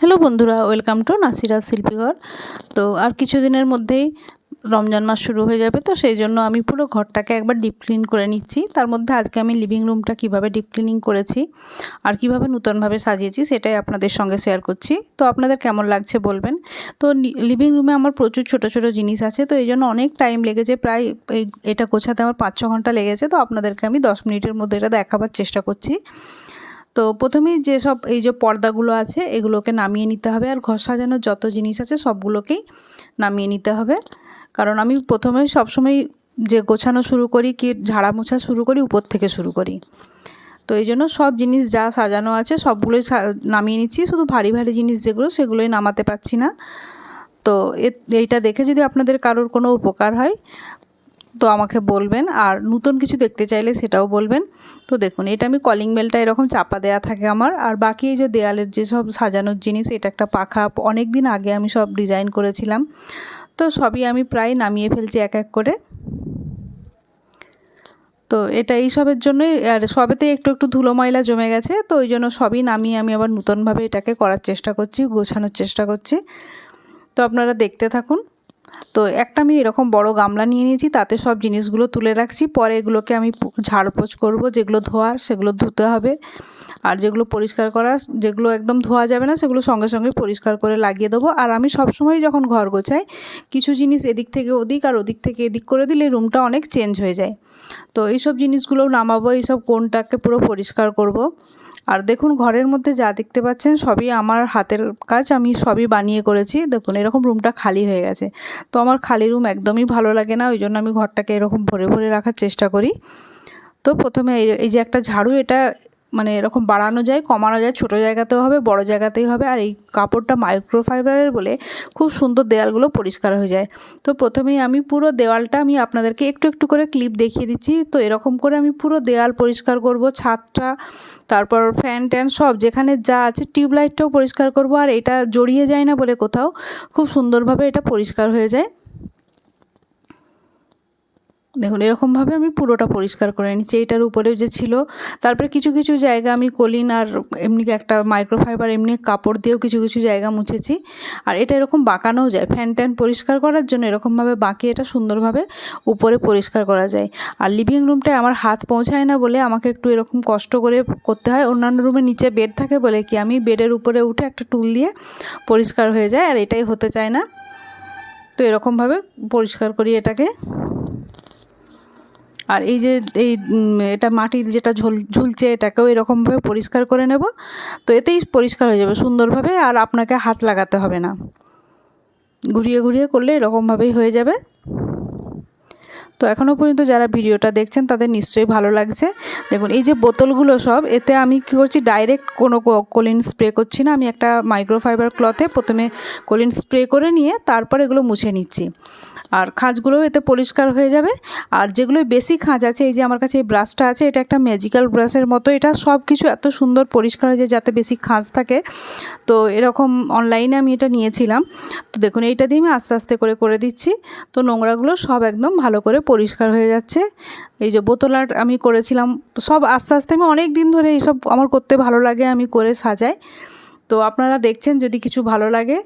Hello বন্ধুরা, welcome to Nasira শিল্পীঘর। তো আর কিছুদিনের মধ্যেই রমজান মাস শুরু হয়ে যাবে, তো সেই জন্য আমি পুরো ঘরটাকে একবার ডিপ ক্লিন করে নিচ্ছি। তার মধ্যে আজকে আমি লিভিং রুমটা কীভাবে ডিপ ক্লিনিং করেছি আর কীভাবে নূতনভাবে সাজিয়েছি সেটাই আপনাদের সঙ্গে শেয়ার করছি। তো আপনাদের কেমন লাগছে বলবেন। তো লিভিং রুমে আমার প্রচুর ছোট ছোট জিনিস আছে, তো এই জন্য অনেক টাইম লেগেছে, প্রায় এটা গোছাতে আমার পাঁচ ছ ঘণ্টা লেগেছে, তো আপনাদেরকে আমি দশ মিনিটের মধ্যে এটা দেখাবার চেষ্টা করছি। তো প্রথমেই যেসব এই যে পর্দাগুলো আছে, এগুলোকে নামিয়ে নিতে হবে আর ঘর সাজানোর যত জিনিস আছে সবগুলোকেই নামিয়ে নিতে হবে। কারণ আমি প্রথমে সবসময় যে গোছানো শুরু করি কি ঝাড়া মোছা শুরু করি, উপর থেকে শুরু করি। তো এই জন্য সব জিনিস যা সাজানো আছে সবগুলোই নামিয়ে নিচ্ছি। শুধু ভারী ভারী জিনিস যেগুলো, সেগুলোই নামাতে পারছি না। তো এইটা দেখে যদি আপনাদের কারোর কোনো উপকার হয় তো আমাকে বলবেন, আর নতুন কিছু দেখতে চাইলে সেটাও বলবেন। তো দেখুন, এটা আমি কলিং বেলটা এরকম চাপা দেয়া থাকে আমার, আর বাকি এই যে দেয়ালের যেসব সাজানোর জিনিস, এটা একটা পাখা, অনেক দিন আগে আমি সব ডিজাইন করেছিলাম। তো সবই আমি প্রায় নামিয়ে ফেলছি এক এক করে। তো এটা এই সবের জন্যই, আর সবেতে একটু একটু ধুলো ময়লা জমে গেছে, তো ওই জন্য সবই নামিয়ে আমি আবার নতুনভাবে এটাকে করার চেষ্টা করছি, গোছানোর চেষ্টা করছি। তো আপনারা দেখতে থাকুন। তো একটা আমি এরকম বড় গামলা নিয়ে নিয়েছি, তাতে সব জিনিসগুলো তুলে রাখছি। পরে এগুলোকে আমি ঝাড়পোছ করব, যেগুলো ধোয়ার সেগুলো ধুতে হবে। আর যেগুলো পরিষ্কার করা যেগুলো একদম ধোয়া যাবে না, সেগুলো সঙ্গে সঙ্গে পরিষ্কার করে লাগিয়ে দেবো। আর আমি সবসময় যখন ঘর গোছাই, কিছু জিনিস এদিক থেকে ওদিক আর ওদিক থেকে এদিক করে দিলে রুমটা অনেক চেঞ্জ হয়ে যায়। তো এইসব জিনিসগুলো নামাবো, এইসব কোনটাকে পুরো পরিষ্কার করব। আর দেখুন ঘরের মধ্যে যা দেখতে পাচ্ছেন সবই আমার হাতের কাজ, আমি সবই বানিয়ে করেছি। দেখুন এরকম রুমটা খালি হয়ে গেছে। তো আমার খালি রুম একদমই ভালো লাগে না ওই জন্য আমি ঘরটাকে এরকম ভরে ভরে রাখার চেষ্টা করি। তো প্রথমে এই যে একটা ঝাড়ু, এটা মানে এরকম বাড়ানো যায়, কমানো যায়, ছোটো জায়গাতেও হবে, বড় জায়গাতেই হবে। আর এই কাপড়টা মাইক্রোফাইবারের বলে খুব সুন্দর দেওয়ালগুলো পরিষ্কার হয়ে যায়। তো প্রথমেই আমি পুরো দেওয়ালটা আমি আপনাদেরকে একটু একটু করে ক্লিপ দেখিয়ে দিচ্ছি। তো এরকম করে আমি পুরো দেওয়াল পরিষ্কার করব, ছাদটা, তারপর ফ্যান ট্যান সব, যেখানে যা আছে টিউবলাইটটাও পরিষ্কার করব। আর এটা জড়িয়ে যায় না বলে কোথাও, খুব সুন্দরভাবে এটা পরিষ্কার হয়ে যায়। দেখুন, এরকমভাবে আমি পুরোটা পরিষ্কার করে নিচ্ছি এইটার উপরেও যে ছিল, তারপরে কিছু কিছু জায়গা আমি কলিন আর এমনি একটা মাইক্রোফাইবার, এমনি কাপড় দিয়েও কিছু কিছু জায়গা মুছেছি। আর এটা এরকম বাঁকানোও যায়। ফ্যান ট্যান পরিষ্কার করার জন্য এরকমভাবে বাঁকিয়ে এটা সুন্দরভাবে উপরে পরিষ্কার করা যায়। আর লিভিং রুমটায় আমার হাত পৌঁছায় না বলে আমাকে একটু এরকম কষ্ট করে করতে হয়। অন্যান্য রুমে নিচে বেড থাকে বলে কি, আমি বেডের উপরে উঠে একটা টুল দিয়ে পরিষ্কার হয়ে যায়। আর এটাই হতে চায় না। তো এরকমভাবে পরিষ্কার করি এটাকে। আর এই যে, এই এটা মাটির যেটা ঝুল, ঝুলছে এটাকেও এরকমভাবে পরিষ্কার করে নেব। তো এতেই পরিষ্কার হয়ে যাবে সুন্দরভাবে আর আপনাকে হাত লাগাতে হবে না। ঘুরিয়ে ঘুরিয়ে করলে এরকমভাবেই হয়ে যাবে। তো এখনও পর্যন্ত যারা ভিডিওটা দেখছেন তাদের নিশ্চয়ই ভালো লাগছে। দেখুন, এই যে বোতলগুলো সব, এতে আমি কী করছি, ডাইরেক্ট কোনো কলিন স্প্রে করছি না। আমি একটা মাইক্রোফাইবার ক্লথে প্রথমে কলিন স্প্রে করে নিয়ে তারপর এগুলো মুছে নিচ্ছি। আর খাঁজগুলোও এতে পরিষ্কার হয়ে যাবে। আর যেগুলো বেশি খাঁজ আছে, এই যে আমার কাছে এই ব্রাশটা আছে, এটা একটা ম্যাজিক্যাল ব্রাশের মতো। এটা সব কিছু এত সুন্দর পরিষ্কার হয়ে যায় যাতে বেশি খাঁজ থাকে। তো এরকম অনলাইনে আমি এটা নিয়েছিলাম। তো দেখুন, এইটা দিয়ে আমি আস্তে আস্তে করে করে দিচ্ছি। তো নোংরাগুলো সব একদম ভালো করে পরিষ্কার হয়ে যাচ্ছে। এই যে বোতল আর্ট আমি করেছিলাম, সব আস্তে আস্তে আমি অনেক দিন ধরে এইসব আমার করতে ভালো লাগে, আমি করে সাজাই। তো আপনারা দেখছেন যদি কিছু ভালো লাগে,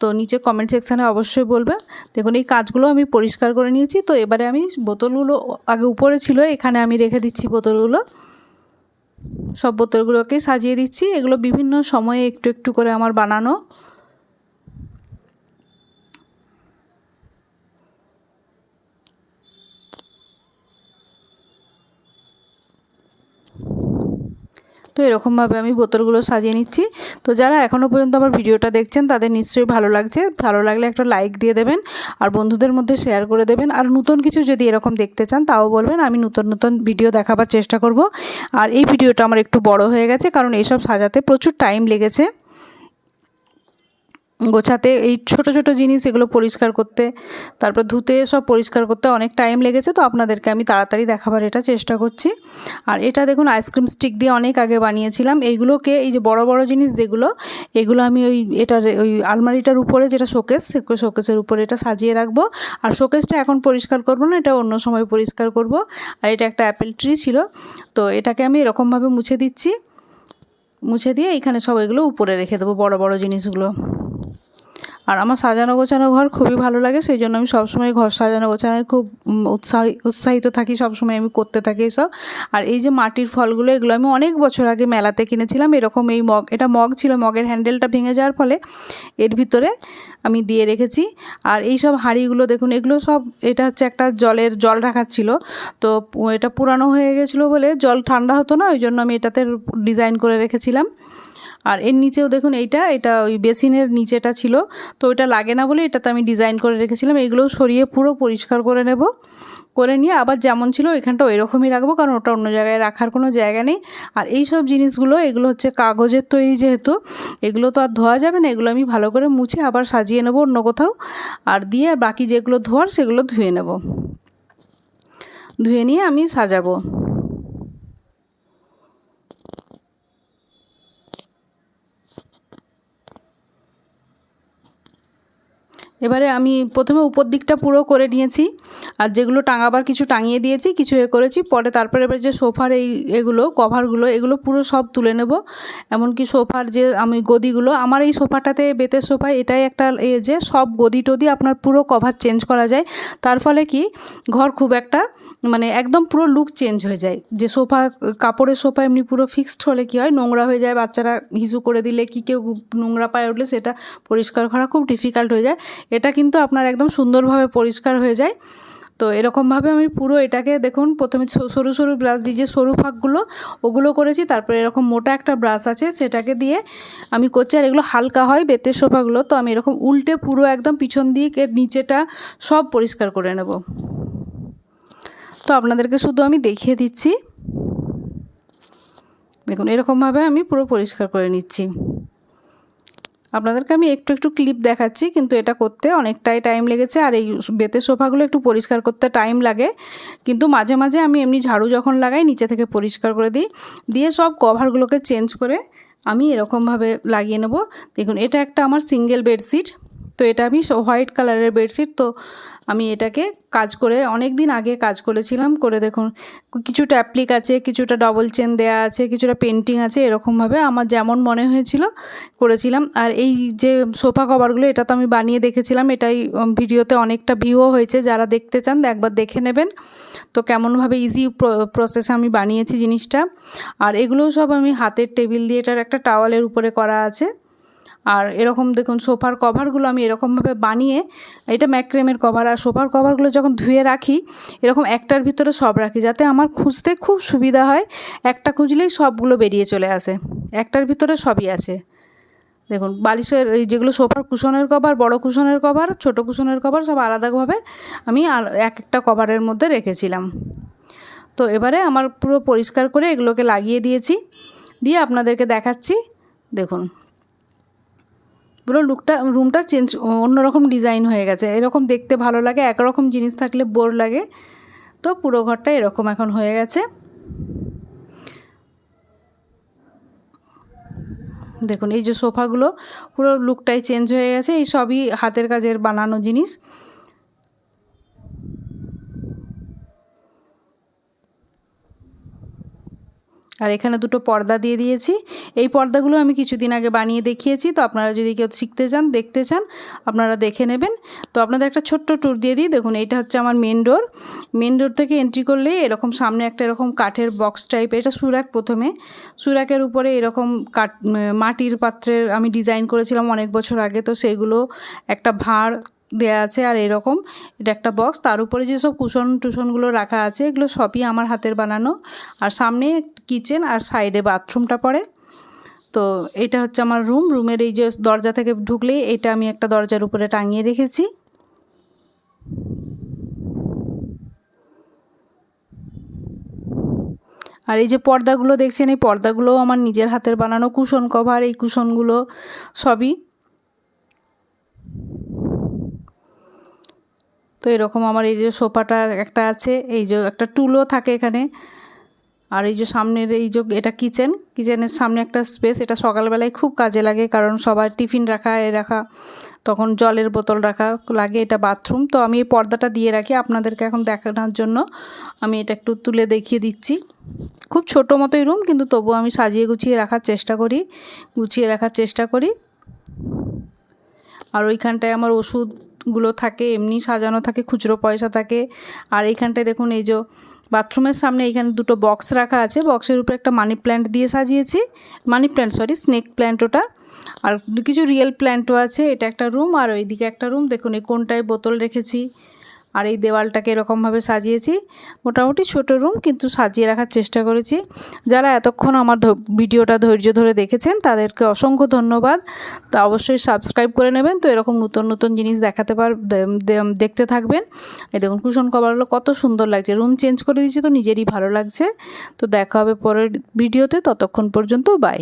তো নিচে কমেন্ট সেকশানে অবশ্যই বলবেন। দেখুন, এই কাজগুলো আমি পরিষ্কার করে নিয়েছি, তো এবারে আমি বোতলগুলো আগে উপরে ছিল, এখানে আমি রেখে দিচ্ছি বোতলগুলো। সব বোতলগুলোকে সাজিয়ে দিচ্ছি, এগুলো বিভিন্ন সময়ে একটু একটু করে আমার বানানো। এরকমভাবে আমি বোতলগুলো সাজিয়ে নিচ্ছি। তো যারা এখনও পর্যন্ত আমার ভিডিওটা দেখছেন, তাদের নিশ্চয়ই ভালো লাগছে। ভালো লাগলে একটা লাইক দিয়ে দেবেন আর বন্ধুদের মধ্যে শেয়ার করে দেবেন। আর নতুন কিছু যদি এরকম দেখতে চান, তাও বলবেন, আমি নতুন নতুন ভিডিও দেখাবার চেষ্টা করব। আর এই ভিডিওটা আমার একটু বড় হয়ে গেছে, কারণ এইসব সাজাতে প্রচুর টাইম লেগেছে। গোছাতে এই ছোট ছোট জিনিস এগুলো পরিষ্কার করতে, তারপর ধুতে সব পরিষ্কার করতে অনেক টাইম লেগেছে, তো আপনাদেরকে আমি তাড়াতাড়ি দেখাবার এটা চেষ্টা করছি। আর এটা দেখুন আইসক্রিম স্টিক দিয়ে অনেক আগে বানিয়েছিলাম, এইগুলোকে এই যে বড় বড় জিনিস যেগুলো, এগুলো আমি ওই এটার, ওই আলমারিটার উপরে যেটা শোকেস শোকেসের উপরে এটা সাজিয়ে রাখব। আর শোকেসটা এখন পরিষ্কার করব না, এটা অন্য সময় পরিষ্কার করব। আর এটা একটা অ্যাপেল ট্রি ছিল, তো এটাকে আমি এরকমভাবে মুছে দিচ্ছি। মুছে দিয়ে এখানে সব এগুলো উপরে রেখে দেবো, বড় বড় জিনিসগুলো। আর আমার সাজানো গোছানো ঘর খুবই ভালো লাগে, সেই জন্য আমি সবসময় ঘর সাজানো গোছানোয় খুব উৎসাহী, উৎসাহিত থাকি, সবসময় আমি করতে থাকি এসব। আর এই যে মাটির ফলগুলো, এগুলো আমি অনেক বছর আগে মেলাতে কিনেছিলাম, এরকম এই মগ, এটা মগ ছিল, মগের হ্যান্ডেলটা ভেঙে যাওয়ার ফলে এর ভিতরে আমি দিয়ে রেখেছি। আর এই সব হাঁড়িগুলো দেখুন, এগুলো সব, এটা হচ্ছে একটা জলের, জল রাখার ছিল। তো এটা পুরানো হয়ে গেছিল বলে জল ঠান্ডা হতো না, ওই জন্য আমি এটাতে ডিজাইন করে রেখেছিলাম। আর এর নিচেও দেখুন এইটা, এটা ওই বেসিনের নিচেটা ছিল। তো ওইটা লাগে না বলে এটাতে আমি ডিজাইন করে রেখেছিলাম। এগুলোও সরিয়ে পুরো পরিষ্কার করে নেব। করে নিয়ে আবার যেমন ছিল এখানটা ওইরকমই রাখব, কারণ ওটা অন্য জায়গায় রাখার কোনো জায়গা নেই। আর এই সব জিনিসগুলো, এগুলো হচ্ছে কাগজের তৈরি যেহেতু, এগুলো তো আর ধোয়া যাবে না, এগুলো আমি ভালো করে মুছে আবার সাজিয়ে নেব অন্য কোথাও। আর দিয়ে বাকি যেগুলো ধোয়ার, সেগুলো ধুয়ে নেব। ধুয়ে নিয়ে আমি সাজাবো। এবারে আমি প্রথমে উপর দিকটা পুরো করে নিয়েছি, আর যেগুলো টাঙাবার কিছু টাঙিয়ে দিয়েছি, কিছু এ করেছি, পরে তারপরে এবার যে সোফার এই এগুলো, কভারগুলো, এগুলো পুরো সব তুলে নেব। এমনকি সোফার যে আমি গদিগুলো, আমার এই সোফাটাতে বেতের সোফা, এটাই একটা এ যে সব গদি টদি আপনার পুরো কভার চেঞ্জ করা যায়। তার ফলে কি, ঘর খুব একটা মানে একদম পুরো লুক চেঞ্জ হয়ে যায়। যে সোফা, কাপড়ের সোফা এমনি পুরো ফিক্সড হলে কী হয়, নোংরা হয়ে যায়, বাচ্চারা হিসু করে দিলে কি কেউ নোংরা পায়ে উঠলে সেটা পরিষ্কার করা খুব ডিফিকাল্ট হয়ে যায়। এটা কিন্তু আপনার একদম সুন্দরভাবে পরিষ্কার হয়ে যায়। তো এরকমভাবে আমি পুরো এটাকে দেখুন, প্রথমে সরু সরু ব্রাশ দিয়ে যে সরু ফাঁকগুলো ওগুলো করেছি, তারপরে এরকম মোটা একটা ব্রাশ আছে, সেটাকে দিয়ে আমি করছি। আর এগুলো হালকা হয় বেতের সোফাগুলো, তো আমি এরকম উল্টে পুরো একদম পিছন এর নিচেটা সব পরিষ্কার করে নেব। তো আপনাদেরকে শুধু আমি দেখিয়ে দিচ্ছি। দেখুন, এরকমভাবে আমি পুরো পরিষ্কার করে নিচ্ছি। আপনাদেরকে আমি একটু একটু ক্লিপ দেখাচ্ছি, কিন্তু এটা করতে অনেকটাই টাইম লেগেছে আর এই বেতে সোফাগুলো একটু পরিষ্কার করতে টাইম লাগে। কিন্তু মাঝে মাঝে আমি এমনি ঝাড়ু যখন লাগাই, নিচে থেকে পরিষ্কার করে দিই। দিয়ে সব কভারগুলোকে চেঞ্জ করে আমি এরকমভাবে লাগিয়ে নেব। দেখুন, এটা একটা আমার সিঙ্গেল বেডশিট তো এটা আমি হোয়াইট কালারের বেডশিট, তো আমি এটাকে কাজ করে অনেক দিন আগে কাজ করেছিলাম। করে দেখুন, কিছুটা অ্যাপ্লিক আছে, কিছুটা ডবল চেন দেয়া আছে, কিছুটা পেন্টিং আছে, এরকমভাবে আমার যেমন মনে হয়েছিল করেছিলাম। আর এই যে সোফা কভারগুলো, এটা তো আমি বানিয়ে দেখেছিলাম। এটাই ভিডিওতে অনেকটা ভিউও হয়েছে। যারা দেখতে চান, একবার দেখে নেবেন। তো কেমনভাবে ইজি প্রসেসে আমি বানিয়েছি জিনিসটা। আর এগুলোও সব আমি হাতের টেবিল দিয়ে, এটার একটা টাওয়ালের উপরে করা আছে। আর এরকম দেখুন সোফার কভারগুলো আমি এরকমভাবে বানিয়ে, এটা ম্যাক্রেমের কভার, আর সোফার কভারগুলো যখন ধুয়ে রাখি, এরকম একটার ভিতরে সব রাখি যাতে আমার খুঁজতে খুব সুবিধা হয়। একটা খুঁজলেই সবগুলো বেরিয়ে চলে আসে। একটার ভিতরে সবই আছে। দেখুন, বালিশের এই যেগুলো সোফার কুশনের কভার, বড় কুশনের কভার, ছোট কুশনের কভার, সব আলাদাভাবে আমি এক একটা কভারের মধ্যে রেখেছিলাম। তো এবারে আমার পুরো পরিষ্কার করে এগুলোকে লাগিয়ে দিয়েছি। দিয়ে আপনাদেরকে দেখাচ্ছি। দেখুন। পুরো লুকটা রুমটা চেঞ্জ অন্যরকম ডিজাইন হয়ে গেছে। এরকম দেখতে ভালো লাগে, একরকম জিনিস থাকলে বোর লাগে। তো পুরো ঘরটা এরকম এখন হয়ে গেছে। দেখুন, এই যে সোফাগুলো, পুরো লুকটাই চেঞ্জ হয়ে গেছে। এই সবই হাতের কাজের বানানো জিনিস। আর এখানে দুটো পর্দা দিয়ে দিয়েছি। এই পর্দাগুলো আমি কিছুদিন আগে বানিয়ে দেখিয়েছি, তো আপনারা যদি কেউ শিখতে চান, দেখতে চান, আপনারা দেখে নেবেন। তো আপনাদের একটা ছোট্ট ট্যুর দিয়ে দিই। দেখুন এটা হচ্ছে আমার মেন ডোর মেন ডোর থেকে এন্ট্রি করলেই এরকম সামনে একটা এরকম কাঠের বক্স টাইপ এটা সুরাক প্রথমে। সুরাকের উপরে এরকম কাঠ মাটির পাত্রের আমি ডিজাইন করেছিলাম অনেক বছর আগে, তো সেগুলো একটা ভাঁড় দেয়া আছে আর এরকম এটা একটা বক্স তার উপরে যেসব কুশন টুশনগুলো রাখা আছে, এগুলো সবই আমার হাতের বানানো। আর সামনে কিচেন আর সাইডে বাথরুমটা পড়ে। তো এটা হচ্ছে আমার রুম। রুমের এই যে দরজা থেকে ঢুকলেই এটা আমি একটা দরজার উপরে টাঙিয়ে রেখেছি। আর এই যে পর্দাগুলো দেখছেন, এই পর্দাগুলোও আমার নিজের হাতের বানানো কুশন কভার। এই কুশনগুলো সবই তো এরকম আমার এই যে সোফাটা একটা আছে, এই যে একটা টুলও থাকে এখানে। আর এই যে সামনের এই যে এটা কিচেন কিচেনের সামনে একটা স্পেস এটা সকালবেলায় খুব কাজে লাগে কারণ সবার টিফিন রাখা, এ রাখা, তখন জলের বোতল রাখা লাগে, এটা বাথরুম তো আমি এই পর্দাটা দিয়ে রাখি আপনাদেরকে এখন দেখানোর জন্য। আমি এটা একটু তুলে দেখিয়ে দিচ্ছি। খুব ছোটো মতোই রুম কিন্তু তবুও আমি সাজিয়ে গুছিয়ে রাখার চেষ্টা করি, গুছিয়ে রাখার চেষ্টা করি। আর ওইখানটায় আমার ওষুধগুলো থাকে, এমনি সাজানো থাকে, খুচরো পয়সা থাকে। আর এইখানটায় দেখুন, এই যে বাথরুমের সামনে এখানে দুটো বক্স রাখা আছে। বক্সের উপরে একটা মানি প্ল্যান্ট দিয়ে সাজিয়েছি। Money plant sorry snake plant ওটা। আর কিছু রিয়েল প্ল্যান্টও আছে। এটা একটা রুম আর ওইদিকে একটা রুম দেখুন, এই কোনটায় বোতল রেখেছি। আর এই দেওয়ালটাকে এরকমভাবে সাজিয়েছি। মোটামুটি ছোটো রুম, কিন্তু সাজিয়ে রাখার চেষ্টা করেছি। যারা এতক্ষণ আমার ভিডিওটা ধৈর্য ধরে দেখেছেন, তাদেরকে অসংখ্য ধন্যবাদ। তা অবশ্যই সাবস্ক্রাইব করে নেবেন। তো এরকম নতুন নতুন জিনিস দেখাতে পার দেখতে থাকবেন। এই দেখুন, কুশন কভারগুলো কত সুন্দর লাগছে। রুম চেঞ্জ করে দিয়েছি তো নিজেরই ভালো লাগছে। তো দেখা হবে পরের ভিডিওতে। ততক্ষণ পর্যন্ত, বাই।